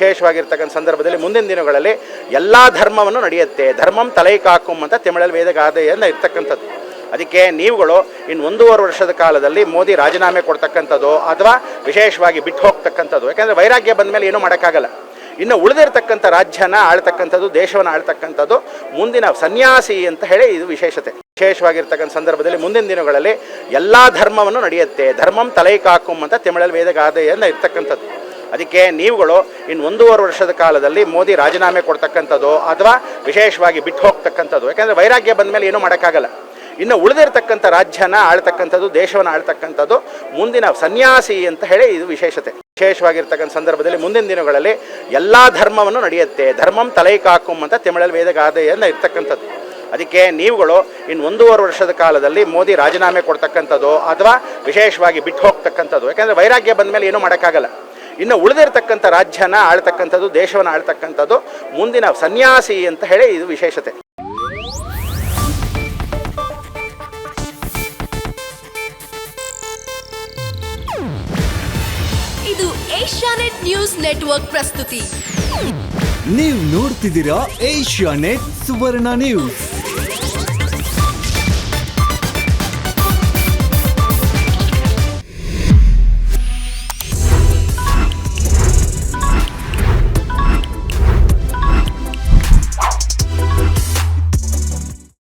ವಿಶೇಷವಾಗಿರ್ತಕ್ಕಂಥ ಸಂದರ್ಭದಲ್ಲಿ ಮುಂದಿನ ದಿನಗಳಲ್ಲಿ ಎಲ್ಲ ಧರ್ಮವನ್ನು ನಡೆಯುತ್ತೆ. ಧರ್ಮಂ ತಲೈ ಕಾಕುಂ ಅಂತ ತಮಿಳಲ್ಲಿ ವೇದಗಾದೆಯಿಂದ ಇರ್ತಕ್ಕಂಥದ್ದು. ಅದಕ್ಕೆ ನೀವುಗಳು ಇನ್ನು ಒಂದೂವರೆ ವರ್ಷದ ಕಾಲದಲ್ಲಿ ಮೋದಿ ರಾಜೀನಾಮೆ ಕೊಡ್ತಕ್ಕಂಥದ್ದು ಅಥವಾ ವಿಶೇಷವಾಗಿ ಬಿಟ್ಟು ಹೋಗ್ತಕ್ಕಂಥದ್ದು, ಯಾಕಂದರೆ ವೈರಾಗ್ಯ ಬಂದ ಮೇಲೆ ಏನೂ ಮಾಡೋಕ್ಕಾಗಲ್ಲ. ಇನ್ನು ಉಳಿದಿರ್ತಕ್ಕಂಥ ರಾಜ್ಯನ ಆಳ್ತಕ್ಕಂಥದ್ದು, ದೇಶವನ್ನು ಆಳ್ತಕ್ಕಂಥದ್ದು ಮುಂದಿನ ಸನ್ಯಾಸಿ ಅಂತ ಹೇಳಿ ಇದು ವಿಶೇಷತೆ. ವಿಶೇಷವಾಗಿರ್ತಕ್ಕಂಥ ಸಂದರ್ಭದಲ್ಲಿ ಮುಂದಿನ ದಿನಗಳಲ್ಲಿ ಎಲ್ಲ ಧರ್ಮವನ್ನು ನಡೆಯುತ್ತೆ. ಧರ್ಮಂ ತಲೆ ಕಾಕುಂ ಅಂತ ತಮಿಳಲ್ಲಿ ವೇದಗಾದೆಯಿಂದ ಇರ್ತಕ್ಕಂಥದ್ದು. ಅದಕ್ಕೆ ನೀವುಗಳು ಇನ್ನು ಒಂದೂವರೆ ವರ್ಷದ ಕಾಲದಲ್ಲಿ ಮೋದಿ ರಾಜೀನಾಮೆ ಕೊಡ್ತಕ್ಕಂಥದ್ದು ಅಥವಾ ವಿಶೇಷವಾಗಿ ಬಿಟ್ಟು ಹೋಗ್ತಕ್ಕಂಥದ್ದು, ಯಾಕಂದರೆ ವೈರಾಗ್ಯ ಬಂದ ಮೇಲೆ ಏನೂ ಮಾಡೋಕ್ಕಾಗಲ್ಲ. ಇನ್ನು ಉಳಿದಿರ್ತಕ್ಕಂಥ ರಾಜ್ಯನ ಆಳ್ತಕ್ಕಂಥದ್ದು, ದೇಶವನ್ನು ಆಳ್ತಕ್ಕಂಥದ್ದು, ಮುಂದಿನ ಸನ್ಯಾಸಿ ಅಂತ ಹೇಳಿ ಇದು ವಿಶೇಷತೆ. ವಿಶೇಷವಾಗಿರ್ತಕ್ಕಂಥ ಸಂದರ್ಭದಲ್ಲಿ ಮುಂದಿನ ದಿನಗಳಲ್ಲಿ ಎಲ್ಲ ಧರ್ಮವನ್ನು ನಡೆಯುತ್ತೆ. ಧರ್ಮಂ ತಲೈ ಕಾಕುಂ ಅಂತ ತಮಿಳಲ್ಲಿ ವೇದಗಾದೆಯಿಂದ ಇರ್ತಕ್ಕಂಥದ್ದು. ಅದಕ್ಕೆ ನೀವುಗಳು ಇನ್ನು ಒಂದೂವರೆ ವರ್ಷದ ಕಾಲದಲ್ಲಿ ಮೋದಿ ರಾಜೀನಾಮೆ ಕೊಡ್ತಕ್ಕಂಥದ್ದು ಅಥವಾ ವಿಶೇಷವಾಗಿ ಬಿಟ್ಟು ಹೋಗ್ತಕ್ಕಂಥದ್ದು, ಯಾಕಂದರೆ ವೈರಾಗ್ಯ ಬಂದ ಮೇಲೆ ಏನೂ ಮಾಡೋಕ್ಕಾಗಲ್ಲ. ಇನ್ನು ಉಳಿದಿರ್ತಕ್ಕಂಥ ರಾಜ್ಯನ ಆಳ್ತಕ್ಕಂಥದ್ದು ದೇಶವನ್ನು ಆಳ್ತಕ್ಕಂಥದ್ದು ಮುಂದಿನ ಸನ್ಯಾಸಿ ಅಂತ ಹೇಳಿ ಇದು ವಿಶೇಷತೆ. ಇದು ಏಷ್ಯಾನೆಟ್ ನ್ಯೂಸ್ ನೆಟ್ವರ್ಕ್ ಪ್ರಸ್ತುತಿ. ನೀವು ನೋಡ್ತಿದ್ದೀರಾ ಏಷ್ಯಾ ನೆಟ್ ಸುವರ್ಣ ನ್ಯೂಸ್.